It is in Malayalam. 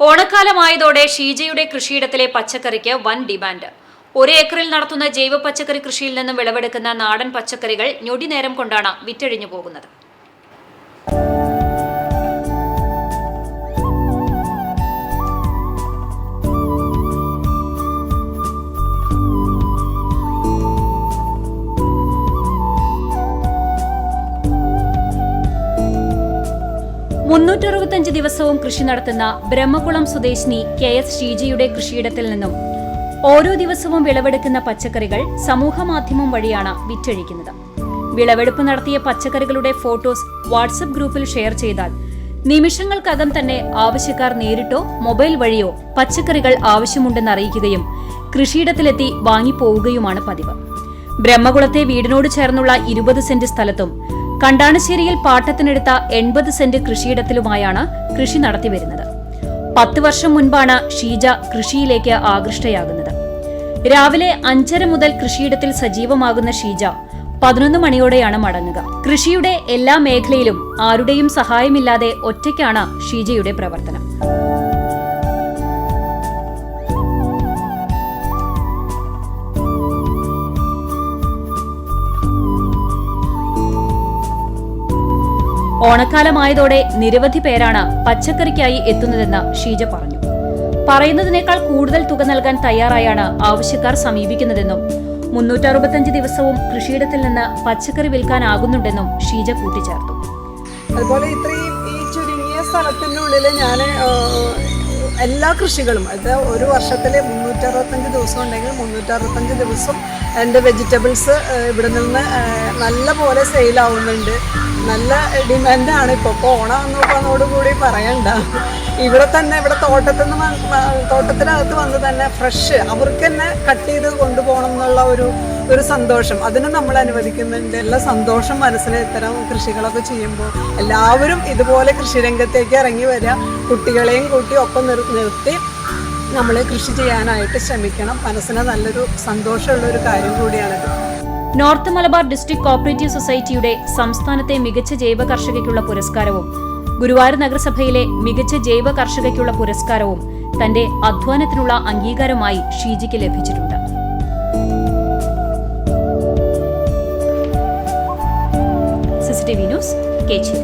ഓണക്കാലമായതോടെ ഷീജയുടെ കൃഷിയിടത്തിലെ പച്ചക്കറിക്ക് വൻ ഡിമാൻഡ്. ഒരു ഏക്കറിൽ നടത്തുന്ന ജൈവ പച്ചക്കറി കൃഷിയിൽ നിന്നും വിളവെടുക്കുന്ന നാടൻ പച്ചക്കറികൾ ഞൊടിനേരം കൊണ്ടാണ് വിറ്റഴിഞ്ഞു പോകുന്നത് മുന്നൂറ്ററുപത്തഞ്ച് ദിവസവും കൃഷി നടത്തുന്ന ബ്രഹ്മകുളം സ്വദേശിനി കെ എസ് ഷീജയുടെ കൃഷിയിടത്തിൽ നിന്നും ഓരോ ദിവസവും വിളവെടുക്കുന്ന പച്ചക്കറികൾ സമൂഹമാധ്യമം വഴിയാണ് വിറ്റഴിക്കുന്നത്. വിളവെടുപ്പ് നടത്തിയ പച്ചക്കറികളുടെ ഫോട്ടോസ് വാട്സപ്പ് ഗ്രൂപ്പിൽ ഷെയർ ചെയ്താൽ നിമിഷങ്ങൾക്കകം തന്നെ ആവശ്യക്കാർ നേരിട്ടോ മൊബൈൽ വഴിയോ പച്ചക്കറികൾ ആവശ്യമുണ്ടെന്ന് അറിയിക്കുകയും കൃഷിയിടത്തിലെത്തി വാങ്ങിപ്പോവുകയുമാണ് പതിവ്. ബ്രഹ്മകുളത്തെ വീടിനോട് ചേർന്നുള്ള ഇരുപത് സെന്റ് സ്ഥലത്തും കണ്ടാണശ്ശേരിയിൽ പാട്ടത്തിനെടുത്ത എൺപത് സെന്റ് കൃഷിയിടത്തിലുമായാണ് കൃഷി നടത്തിവരുന്നത് പത്ത് വർഷം മുൻപാണ് ഷീജ കൃഷിയിലേക്ക് ആകൃഷ്ടയാകുന്നത്. രാവിലെ അഞ്ചര മുതൽ കൃഷിയിടത്തിൽ സജീവമാകുന്ന ഷീജ പതിനൊന്ന് മണിയോടെയാണ് മടങ്ങുക. കൃഷിയുടെ എല്ലാ മേഖലയിലും ആരുടെയും സഹായമില്ലാതെ ഒറ്റയ്ക്കാണ് ഷീജയുടെ പ്രവർത്തനം. ഓണക്കാലമായതോടെ നിരവധി പേരാണ് പച്ചക്കറിക്കായി എത്തുന്നതെന്ന് ഷീജ പറഞ്ഞു. പറയുന്നതിനേക്കാൾ കൂടുതൽ തുക നൽകാൻ തയ്യാറായാണ് ആവശ്യക്കാർ സമീപിക്കുന്നതെന്നും മുന്നൂറ്ററുപത്തഞ്ച് ദിവസവും കൃഷിയിടത്തിൽ നിന്ന് പച്ചക്കറി വിൽക്കാനാകുന്നുണ്ടെന്നും ഷീജ കൂട്ടിച്ചേർത്തു. അതുപോലെ ഇത്രയും ഈ ചുരുങ്ങിയ സ്ഥലത്തിനുള്ളിൽ ഞാൻ എല്ലാ കൃഷികളും അത് ഒരു വർഷത്തിൽ മുന്നൂറ്ററുപത്തഞ്ച് ദിവസം ഉണ്ടെങ്കിൽ മുന്നൂറ്ററുപത്തഞ്ച് ദിവസം എന്റെ വെജിറ്റബിൾസ് ഇവിടെ നിന്ന് നല്ല പോലെ സെയിലാവുന്നുണ്ട് നല്ല ഡിമാൻഡാണ് ഇപ്പോൾ ഇപ്പോൾ ഓണം എന്ന് പറഞ്ഞതോടുകൂടി പറയണ്ട. ഇവിടെ തന്നെ ഇവിടെ തോട്ടത്തിൽ നിന്ന് തോട്ടത്തിനകത്ത് വന്ന് തന്നെ ഫ്രഷ് അവർക്ക് തന്നെ കട്ട് ചെയ്ത് കൊണ്ടുപോകണം എന്നുള്ള ഒരു ഒരു സന്തോഷം. അതിന് നമ്മൾ അനുവദിക്കുന്നുണ്ട് എല്ലാ സന്തോഷം മനസ്സിൽ ഇത്തരം കൃഷികളൊക്കെ ചെയ്യുമ്പോൾ എല്ലാവരും ഇതുപോലെ കൃഷിരംഗത്തേക്ക് ഇറങ്ങി വരിക. കുട്ടികളെയും കൂട്ടി ഒപ്പം നിർ നിർത്തി നമ്മൾ കൃഷി ചെയ്യാനായിട്ട് ശ്രമിക്കണം. മനസ്സിന് നല്ലൊരു സന്തോഷമുള്ള ഒരു കാര്യം കൂടിയാണിത് നോർത്ത് മലബാർ ഡിസ്ട്രിക്ട് കോപ്പറേറ്റീവ് സൊസൈറ്റിയുടെ സംസ്ഥാനത്തെ മികച്ച ജൈവ കർഷകയ്ക്കുള്ള പുരസ്കാരവും ഗുരുവായൂർ നഗരസഭയിലെ മികച്ച ജൈവ കർഷകയ്ക്കുള്ള പുരസ്കാരവും തന്റെ അധ്വാനത്തിനുള്ള അംഗീകാരമായി ഷീജിക്ക് ലഭിച്ചിട്ടുണ്ട്. TV news కేచీ